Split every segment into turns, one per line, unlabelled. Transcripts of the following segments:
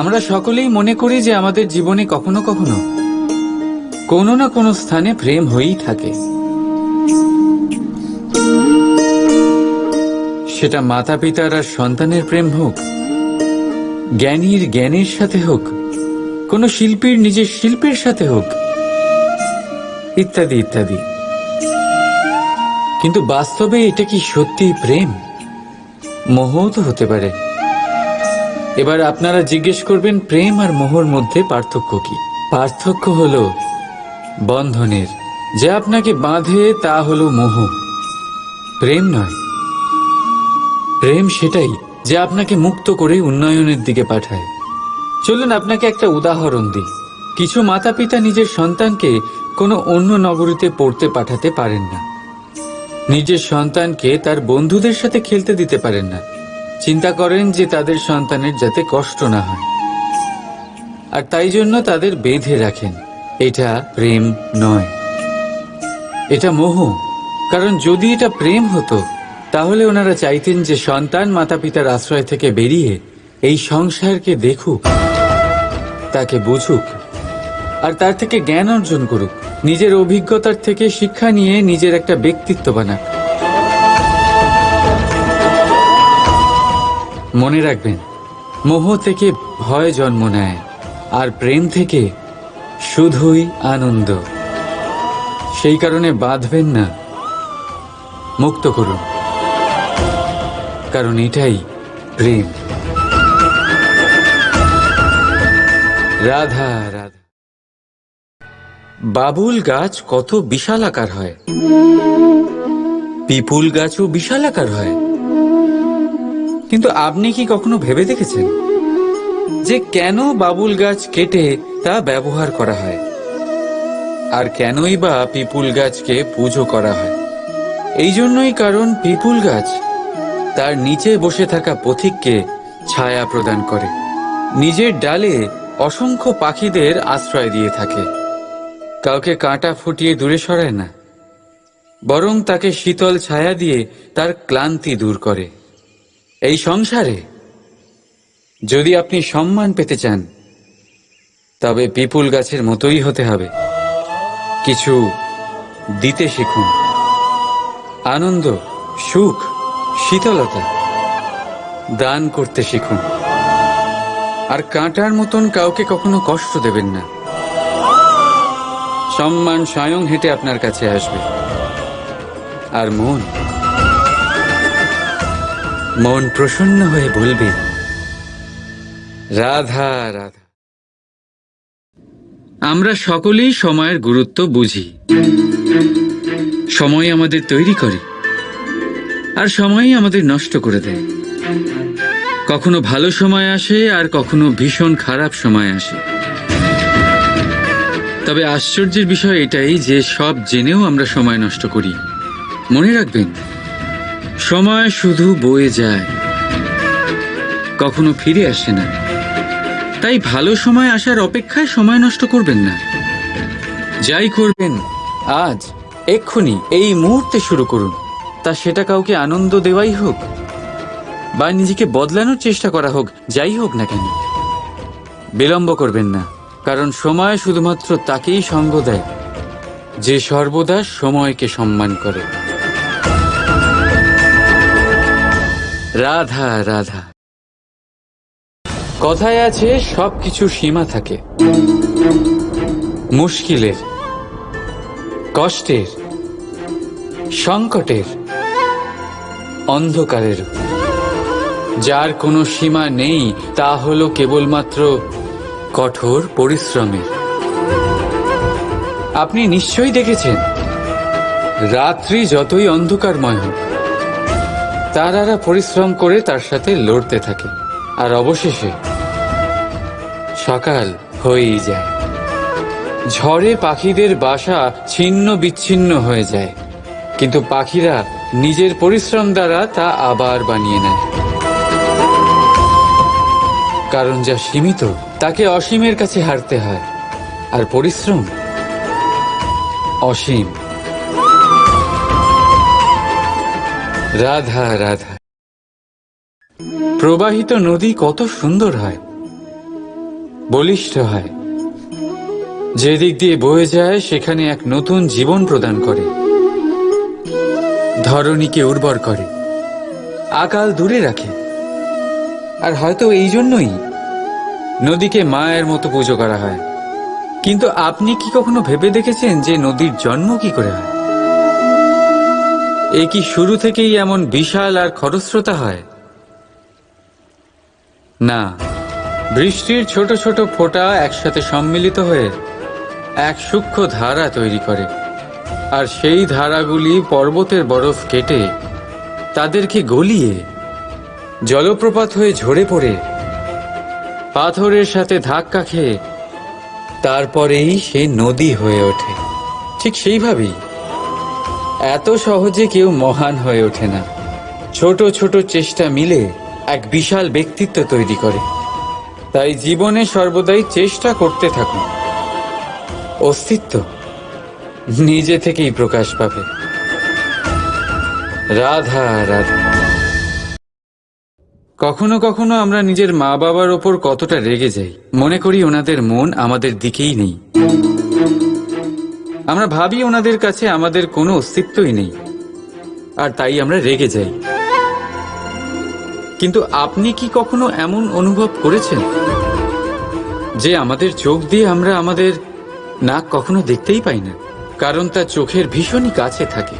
আমরা সকলেই মনে করি যে আমাদের জীবনে কখনো কখনো কোনো না কোনো স্থানে প্রেম হয়েই থাকে। সেটা মাতা পিতার আর সন্তানের প্রেম হোক, জ্ঞানীর জ্ঞানের সাথে হোক, কোনো শিল্পীর নিজের শিল্পের সাথে হোক, ইত্যাদি ইত্যাদি। কিন্তু বাস্তবে এটা কি সত্যি প্রেম? মোহও তো হতে পারে। এবার আপনারা জিজ্ঞেস করবেন প্রেম আর মোহর মধ্যে পার্থক্য কি? পার্থক্য হলো বন্ধনের। যে আপনাকে বাঁধে তা হলো মোহ। প্রেম নয়। প্রেম সেটাই যে আপনাকে মুক্ত করে উন্নয়নের দিকে পাঠায়। চলুন আপনাকে একটা উদাহরণ দিই। কিছু মাতা পিতা নিজের সন্তানকে কোনো অন্য নগরীতে পড়তে পাঠাতে পারেন না। নিজের সন্তানকে তার বন্ধুদের সাথে খেলতে দিতে পারেন না। চিন্তা করেন যে তাদের সন্তানের যাতে কষ্ট না হয়। আর তাই জন্য তাদের বেঁধে রাখেন। এটা প্রেম নয়। এটা মোহ। কারণ যদি এটা প্রেম হতো, তাহলে ওনারা চাইতেন যে সন্তান মাতা পিতার আশ্রয় থেকে বেরিয়ে এই সংসারকে দেখুক, তাকে বুঝুক, আর তার থেকে জ্ঞান অর্জন করুক। নিজের অভিজ্ঞতার থেকে শিক্ষা নিয়ে নিজের একটা ব্যক্তিত্ব বানাক। মনে রাখবেন, মোহ থেকে ভয় জন্ম নেয়, আর প্রেম থেকে শুধুই আনন্দ। সেই কারণে বাঁধবেন না, মুক্ত করুন। কারণ এটাই প্রেম। রাধা রাধা। বাবুল গাছ কত বিশাল আকার হয়। পিপুল গাছও বিশাল আকার হয়। কিন্তু আপনি কি কখনো ভেবে দেখেছেন যে কেন বাবুল গাছ কেটে তা ব্যবহার করা হয়? আর কেনই বা পিপুল গাছকে পুজো করা হয়? এই জন্যই কারণ পিপুল গাছ তার নিচে বসে থাকা পথিককে ছায়া প্রদান করে। নিজের ডালে অসংখ্য পাখিদের আশ্রয় দিয়ে থাকে। কাউকে কাঁটা ফুটিয়ে দূরে সরায় না। বরং তাকে শীতল ছায়া দিয়ে তার ক্লান্তি দূর করে। এই সংসারে যদি আপনি সম্মান পেতে চান, তবে পিপুল গাছের মতোই হতে হবে। কিছু দিতে শিখুন। আনন্দ, সুখ, শীতলতা দান করতে শিখুন। আর কাঁটার মতন কাউকে কখনো কষ্ট দেবেন না। সম্মান স্বয়ং হেঁটে আপনার কাছে আসবে। আর মন মন প্রসন্ন হয়ে বলবে রাধা রাধা। আমরা সকলেই সময়ের গুরুত্ব বুঝি। সময় আমাদের তৈরি করে আর সময়ই আমাদের নষ্ট করে দেয়। কখনো ভালো সময় আসে আর কখনো ভীষণ খারাপ সময় আসে। তবে আশ্চর্যের বিষয় এটাই যে সব জেনেও আমরা সময় নষ্ট করি। মনে রাখবেন সময় শুধু বয়ে যায়। কখনো ফিরে আসে না। তাই ভালো সময় আসার অপেক্ষায় সময় নষ্ট করবেন না। যাই করবেন, আজ এক্ষুনি এই মুহূর্তে শুরু করুন। তা সেটা কাউকে আনন্দ দেওয়াই হোক, বা নিজেকে বদলানোর চেষ্টা করা হোক, যাই হোক না কেন। বিলম্ব করবেন না, কারণ সময় শুধুমাত্র তাকেই সঙ্গ দেয়, যে সর্বদা সময়কে সম্মান করে। রাধা রাধা। কথায় আছে, সবকিছু সীমা থাকে। মুশকিলের, কষ্টের, সংকটের, অন্ধকারের। যার কোনো সীমা নেই, তা হলো কেবলমাত্র কঠোর পরিশ্রমের। আপনি নিশ্চয়ই দেখেছেন, রাত্রি যতই অন্ধকারময় হোক তারারা পরিশ্রম করে তার সাথে লড়তে থাকে, আর অবশেষে সকাল হয়েই যায়। ঝড়ে পাখিদের বাসা ছিন্ন বিচ্ছিন্ন হয়ে যায়, কিন্তু পাখিরা নিজের পরিশ্রম দ্বারা তা আবার বানিয়ে নেয়। কারণ যা সীমিত, তাকে অসীমের কাছে হারতে হয়, আর পরিশ্রম অসীম। রাধা রাধা। প্রবাহিত নদী কত সুন্দর হয়, বলিষ্ঠ হয়। যে দিক দিয়ে বয়ে যায়, সেখানে এক নতুন জীবন প্রদান করে। ধরণীকে উর্বর করে, আকাল দূরে রাখে। আর হয়তো এই জন্যই নদীকে মায়ের মতো পুজো করা হয়। কিন্তু আপনি কি কখনো ভেবে দেখেছেন যে নদীর জন্ম কি করে হয়? এ কি শুরু থেকেই এমন বিশাল আর খরস্রোতা হয়? না, বৃষ্টির ছোট ছোট ফোঁটা একসাথে সম্মিলিত হয়ে এক সূক্ষ্ম ধারা তৈরি করে, আর সেই ধারাগুলি পর্বতের বরফ কেটে তাদেরকে গলিয়ে জলপ্রপাত হয়ে ঝরে পড়ে, পাথরের সাথে ধাক্কা খেয়ে তারপরেই সে নদী হয়ে ওঠে। ঠিক সেইভাবেই এত সহজে কেউ মহান হয়ে ওঠে না। ছোট ছোট চেষ্টা মিলে এক বিশাল ব্যক্তিত্ব তৈরি করে। তাই জীবনে সর্বদাই চেষ্টা করতে থাকুন। অস্তিত্ব নিজে থেকেই প্রকাশ পাবে। রাধা রাধা। কখনো কখনো আমরা নিজের মা বাবার ওপর কতটা রেগে যাই। মনে করি ওনাদের মন আমাদের দিকেই নেই। আমরা ভাবি ওনাদের কাছে আমাদের কোনো অস্তিত্বই নেই। আর তাই আমরা রেগে যাই। কিন্তু আপনি কি কখনো এমন অনুভব করেছেন? যে আমাদের চোখ দিয়ে আমরা আমাদের নাক কখনো দেখতেই পাই না। কারণ তা চোখের ভীষণই কাছে থাকে,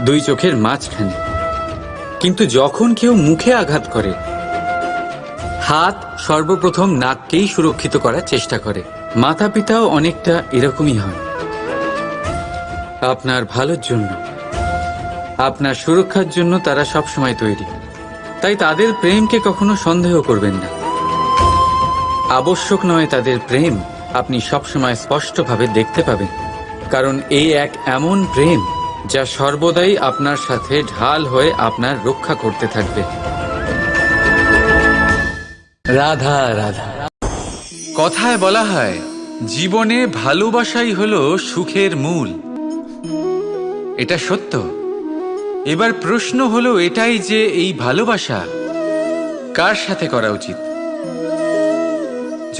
দুই চোখের মাঝখানে। কিন্তু যখন কেউ মুখে আঘাত করে, হাত সর্বপ্রথম নাককেই সুরক্ষিত করার চেষ্টা করে। মাতা পিতাও অনেকটা এরকমই হয়। আপনার ভালোর জন্য। আপনার সুরক্ষার জন্য তারা সবসময় তৈরি। তাই তাদের প্রেমকে কখনো সন্দেহ করবেন না। আবশ্যক নয় তাদের প্রেম আপনি সবসময় স্পষ্টভাবে দেখতে পাবেন। কারণ এই এক এমন প্রেম যা সর্বদাই আপনার সাথে ঢাল হয়ে আপনার রক্ষা করতে থাকবে। রাধা রাধা। কথায় বলা হয়, জীবনে ভালোবাসাই হলো সুখের মূল। এটা সত্য। এবার প্রশ্ন হলো এটাই যে এই ভালোবাসা কার সাথে করা উচিত?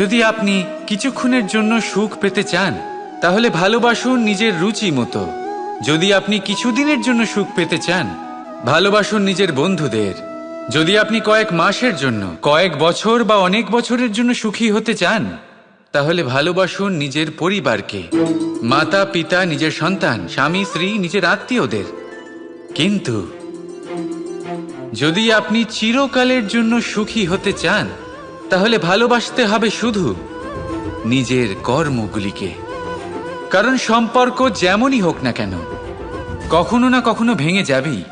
যদি আপনি কিছুক্ষণের জন্য সুখ পেতে চান, তাহলে ভালোবাসুন নিজের রুচি মতো। যদি আপনি কিছুদিনের জন্য সুখ পেতে চান, ভালোবাসুন নিজের বন্ধুদের। যদি আপনি কয়েক মাসের জন্য, কয়েক বছর বা অনেক বছরের জন্য সুখী হতে চান তাহলে ভালোবাসুন নিজের পরিবারকে। মাতা, পিতা, নিজের সন্তান, স্বামী, স্ত্রী, নিজের আত্মীয়দের। কিন্তু যদি আপনি চিরকালের জন্য সুখী হতে চান, তাহলে ভালোবাসতে হবে শুধু নিজের কর্মগুলিকে। কারণ সম্পর্ক যেমনই হোক না কেন, কখনো না কখনো ভেঙে যাবেই।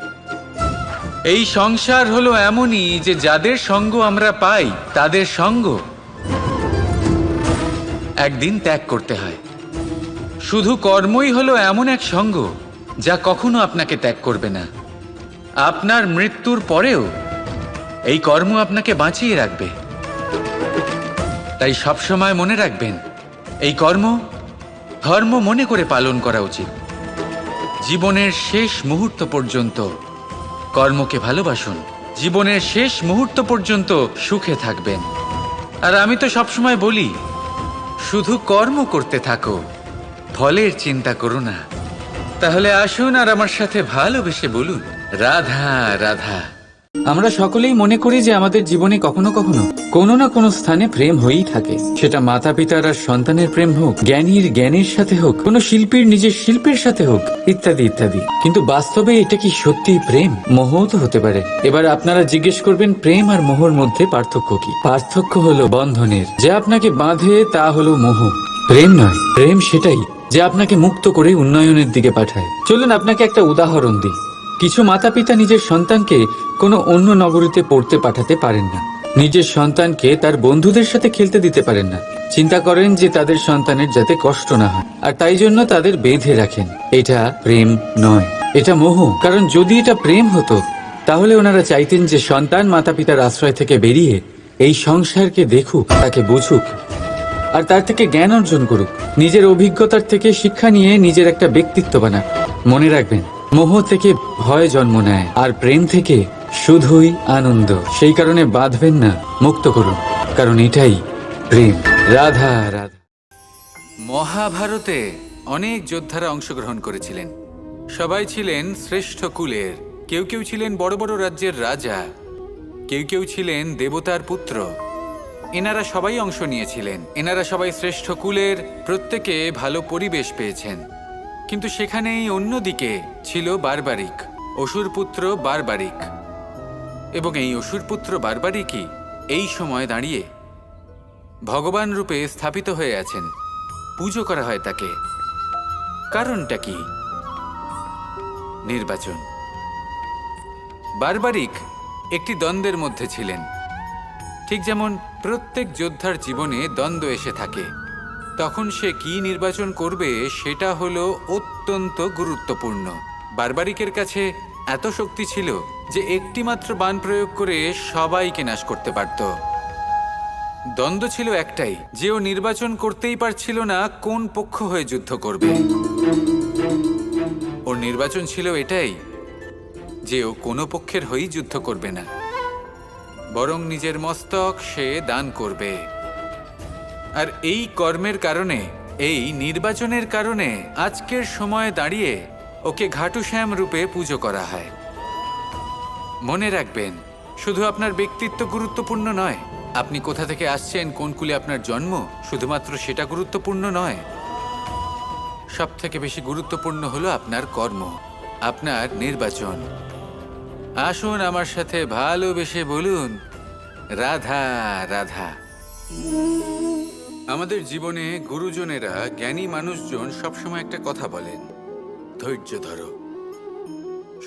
এই সংসার হলো এমনই যে যাদের সঙ্গ আমরা পাই, তাদের সঙ্গ একদিন ত্যাগ করতে হয়। শুধু কর্মই হলো এমন এক সঙ্গ যা কখনো আপনাকে ত্যাগ করবে না। আপনার মৃত্যুর পরেও এই কর্ম আপনাকে বাঁচিয়ে রাখবে। তাই সবসময় মনে রাখবেন, এই কর্ম ধর্ম মনে করে পালন করা উচিত। জীবনের শেষ মুহূর্ত পর্যন্ত কর্মকে ভালোবাসুন। জীবনের শেষ মুহূর্ত পর্যন্ত সুখে থাকবেন। আর আমি তো সবসময় বলি শুধু কর্ম করতে থাকো। ফলের চিন্তা করো না। তাহলে আসুন আর আমার সাথে ভালোবেসে বলুন। রাধা রাধা। আমরা সকলেই মনে করি যে আমাদের জীবনে কখনো কখনো কোনো না কোনো স্থানে প্রেম হয়েই থাকে। সেটা মাতা পিতার আর সন্তানের প্রেম হোক, জ্ঞানীর জ্ঞানের সাথে হোক, কোনো শিল্পীর নিজের শিল্পের সাথে হোক, ইত্যাদি ইত্যাদি। কিন্তু বাস্তবে এটা কি সত্যি প্রেম? মোহ তো হতে পারে। এবার আপনারা জিজ্ঞেস করবেন, প্রেম আর মোহর মধ্যে পার্থক্য কি? পার্থক্য হলো বন্ধনের। যে আপনাকে বাঁধে তা হলো মোহ। প্রেম নয়, প্রেম সেটাই যে আপনাকে মুক্ত করে উন্নয়নের দিকে পাঠায়। চলুন আপনাকে একটা উদাহরণ দিই। কিছু মাতা পিতা নিজের সন্তানকে কোনো অন্য নগরীতে পড়তে পাঠাতে পারেন না। নিজের সন্তানকে তার বন্ধুদের সাথে খেলতে দিতে পারেন না। চিন্তা করেন যে তাদের সন্তানের যাতে কষ্ট না হয়। আর তাই জন্য তাদের বেঁধে রাখেন। এটা প্রেম নয়, এটা মোহ। কারণ যদি এটা প্রেম হতো, তাহলে ওনারা চাইতেন যে সন্তান মাতা পিতার আশ্রয় থেকে বেরিয়ে এই সংসারকে দেখুক, তাকে বুঝুক, আর তার থেকে জ্ঞান অর্জন করুক। নিজের অভিজ্ঞতার থেকে শিক্ষা নিয়ে নিজের একটা ব্যক্তিত্ব বানাক। মনে রাখবেন মোহ থেকে ভয় জন্ম নেয় আর প্রেম থেকে শুধুই আনন্দ। সেই কারণে বাঁধবেন না, মুক্ত করুন। কারণ এটাই প্রেম। রাধা রাধা। মহাভারতে অনেক যোদ্ধারা অংশগ্রহণ করেছিলেন। সবাই ছিলেন শ্রেষ্ঠ কুলের। কেউ কেউ ছিলেন বড় বড় রাজ্যের রাজা। কেউ কেউ ছিলেন দেবতার পুত্র। এনারা সবাই অংশ নিয়েছিলেন। এনারা সবাই শ্রেষ্ঠ কুলের প্রত্যেকে ভালো পরিবেশ পেয়েছেন। কিন্তু সেখানেই অন্যদিকে ছিল বারবারিক অসুর পুত্র বারবারিক। এবং এই অসুর পুত্র বারবারিকই এই সময় দাঁড়িয়ে ভগবান রূপে স্থাপিত হয়ে আছেন। পুজো করা হয় তাকে। কারণটা কি? নির্বাচন। বারবারিক একটি দ্বন্দ্বের মধ্যে ছিলেন। ঠিক যেমন প্রত্যেক যোদ্ধার জীবনে দ্বন্দ্ব এসে থাকে। তখন সে কি নির্বাচন করবে সেটা হলো অত্যন্ত গুরুত্বপূর্ণ। বারবারিকের কাছে এত শক্তি ছিল যে একটিমাত্র বান প্রয়োগ করে সবাইকে নাশ করতে পারত। দ্বন্দ্ব ছিল একটাই, যে ও নির্বাচন করতেই পারছিল না কোন পক্ষ হয়ে যুদ্ধ করবে। ওর নির্বাচন ছিল এটাই, যে ও কোনো পক্ষের হয়েই যুদ্ধ করবে না। বরং নিজের মস্তক সে দান করবে। আর এই কর্মের কারণে, এই নির্বাচনের কারণে আজকের সময়ে দাঁড়িয়ে ওকে ঘাটুশ্যাম রূপে পুজো করা হয়। মনে রাখবেন, শুধু আপনার ব্যক্তিত্ব গুরুত্বপূর্ণ নয়। আপনি কোথা থেকে আসছেন, কোন কুলে আপনার জন্ম, শুধুমাত্র সেটা গুরুত্বপূর্ণ নয়। সব থেকে বেশি গুরুত্বপূর্ণ হলো আপনার কর্ম, আপনার নির্বাচন। আসুন আমার সাথে ভালোবেসে বলুন, রাধা রাধা। আমাদের জীবনে গুরুজনেরা জ্ঞানী মানুষজন সবসময় একটা কথা বলেন। ধৈর্য ধরো।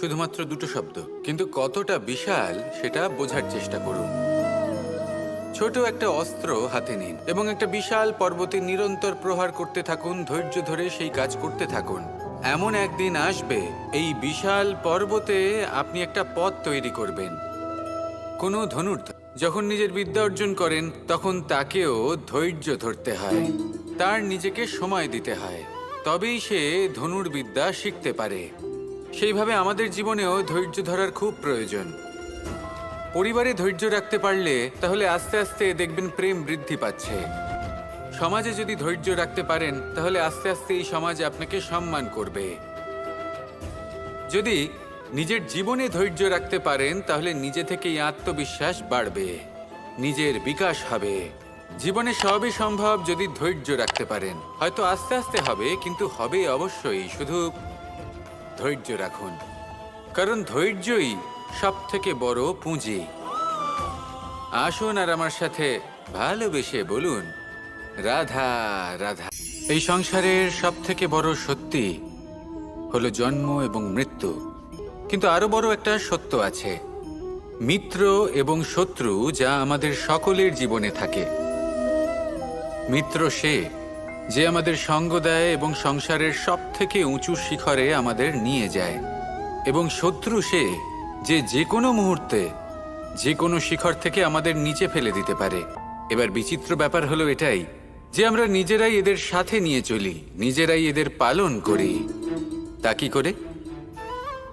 শুধুমাত্র দুটো শব্দ, কিন্তু কতটা বিশাল সেটা বোঝার চেষ্টা করুন। ছোট একটা অস্ত্র হাতে নিন এবং একটা বিশাল পর্বতে নিরন্তর প্রহার করতে থাকুন, ধৈর্য ধরে সেই কাজ করতে থাকুন। এমন একদিন আসবে, এই বিশাল পর্বতে আপনি একটা পথ তৈরি করবেন। কোনো ধনুর্ধ যখন নিজের বিদ্যা অর্জন করেন, তখন তাকেও ধৈর্য ধরতে হয়। তার নিজেকে সময় দিতে হয়। তবেই সে ধনুর্বিদ্যা শিখতে পারে। সেইভাবে আমাদের জীবনেও ধৈর্য ধরার খুব প্রয়োজন। পরিবারে ধৈর্য রাখতে পারলে, তাহলে আস্তে আস্তে দেখবেন প্রেম বৃদ্ধি পাচ্ছে। সমাজে যদি ধৈর্য রাখতে পারেন, তাহলে আস্তে আস্তে এই সমাজ আপনাকে সম্মান করবে। যদি নিজের জীবনে ধৈর্য রাখতে পারেন, তাহলে নিজে থেকেই আত্মবিশ্বাস বাড়বে। নিজের বিকাশ হবে। জীবনে সবই সম্ভব যদি ধৈর্য রাখতে পারেন। হয়তো আস্তে আস্তে হবে, কিন্তু হবে অবশ্যই। শুধু ধৈর্য রাখুন। কারণ ধৈর্যই সব থেকে বড় পুঁজি। আসুন আর আমার সাথে ভালোবেসে বলুন, রাধা রাধা। এই সংসারের সব থেকে বড় সত্যি হলো জন্ম এবং মৃত্যু। কিন্তু আরও বড় একটা সত্য আছে। মিত্র এবং শত্রু যা আমাদের সকলের জীবনে থাকে। মিত্র সে, যে আমাদের সঙ্গ দেয় এবং সংসারের সব থেকে উঁচু শিখরে আমাদের নিয়ে যায়। এবং শত্রু সে, যে যে কোনো মুহূর্তে যে কোনো শিখর থেকে আমাদের নিচে ফেলে দিতে পারে। এবার বিচিত্র ব্যাপার হলো এটাই, যে আমরা নিজেরাই এদের সাথে নিয়ে চলি, নিজেরাই এদের পালন করি। তা কি করে?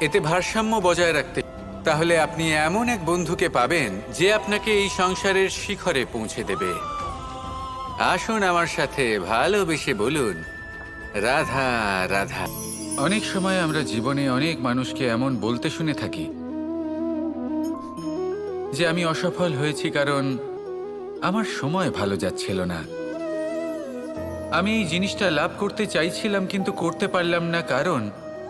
এতে ভারসাম্য বজায় রাখতে তাহলে আপনি এমন এক বন্ধুকে পাবেন যে আপনাকে এই সংসারের শিখরে পৌঁছে দেবে। আসুন আমার সাথে ভালোবেসে বলুন, রাধা রাধা। অনেক সময় আমরা জীবনে অনেক মানুষকে এমন বলতে শুনে থাকি যে আমি অসফল হয়েছি কারণ আমার সময় ভালো যাচ্ছিল না। আমি এই জিনিসটা লাভ করতে চাইছিলাম কিন্তু করতে পারলাম না কারণ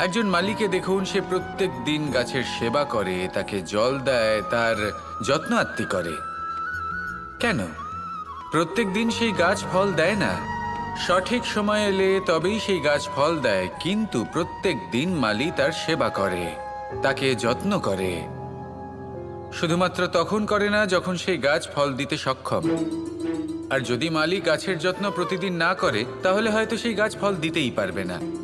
একজন মালিকে দেখুন, সে প্রত্যেক দিন গাছের সেবা করে, তাকে জল দেয়, তার যত্ন আত্মি করে। কেন? প্রত্যেক দিন সেই গাছ ফল দেয় না। সঠিক সময় এলে তবেই সেই গাছ ফল দেয়, কিন্তু প্রত্যেক দিন মালি তার সেবা করে, তাকে যত্ন করে। শুধুমাত্র তখন করে না, যখন সেই গাছ ফল দিতে সক্ষম। আর যদি মালি গাছের যত্ন প্রতিদিন না করে, তাহলে হয়তো সেই গাছ ফল দিতেই পারবে না।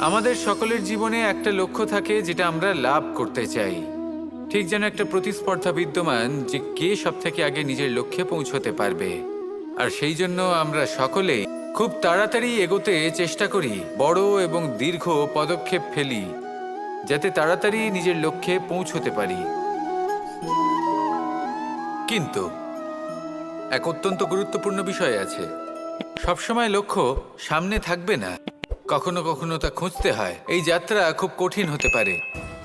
আমাদের সকলের জীবনে একটা লক্ষ্য থাকে যেটা আমরা লাভ করতে চাই। ঠিক যেন একটা প্রতিস্পর্ধা বিদ্যমান যে কে সব থেকে আগে নিজের লক্ষ্যে পৌঁছতে পারবে। আর সেই জন্য আমরা সকলে খুব তাড়াতাড়ি এগোতে চেষ্টা করি, বড় এবং দীর্ঘ পদক্ষেপ ফেলি, যাতে তাড়াতাড়ি নিজের লক্ষ্যে পৌঁছতে পারি। কিন্তু এক অত্যন্ত গুরুত্বপূর্ণ বিষয় আছে। সবসময় লক্ষ্য সামনে থাকবে না। কখনো কখনো তা খুঁজতে হয়। এই যাত্রা খুব কঠিন হতে পারে।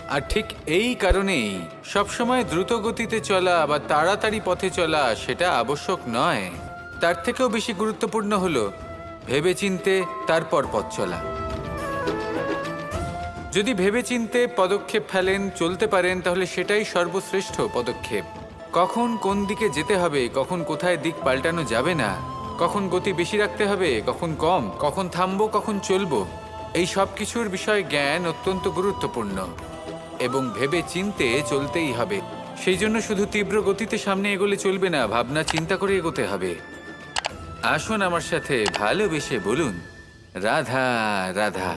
আর ঠিক এই কারণেই সবসময় দ্রুত গতিতে চলা বা তাড়াতাড়ি পথে চলা সেটা আবশ্যক নয়। তার থেকেও বেশি গুরুত্বপূর্ণ হলো ভেবেচিন্তে তারপর পথ চলা। যদি ভেবেচিন্তে পদক্ষেপ ফেলেন, চলতে পারেন, তাহলে সেটাই সর্বশ্রেষ্ঠ পদক্ষেপ। কখন কোন দিকে যেতে হবে, কখন কোথায় দিক পাল্টানো যাবে না কখন গতি বেশি রাখতে হবে, কখন কম, কখন থামবো, কখন চলবো, এই সব কিছুর বিষয়ে জ্ঞান অত্যন্ত গুরুত্বপূর্ণ এবং ভেবে চিনতে চলতেই হবে। সেই জন্য শুধু তীব্র গতিতে সামনে এগোলে চলবে না, ভাবনা চিন্তা করে এগোতে হবে। আসুন আমার সাথে ভালোবেসে বলুন, রাধা রাধা।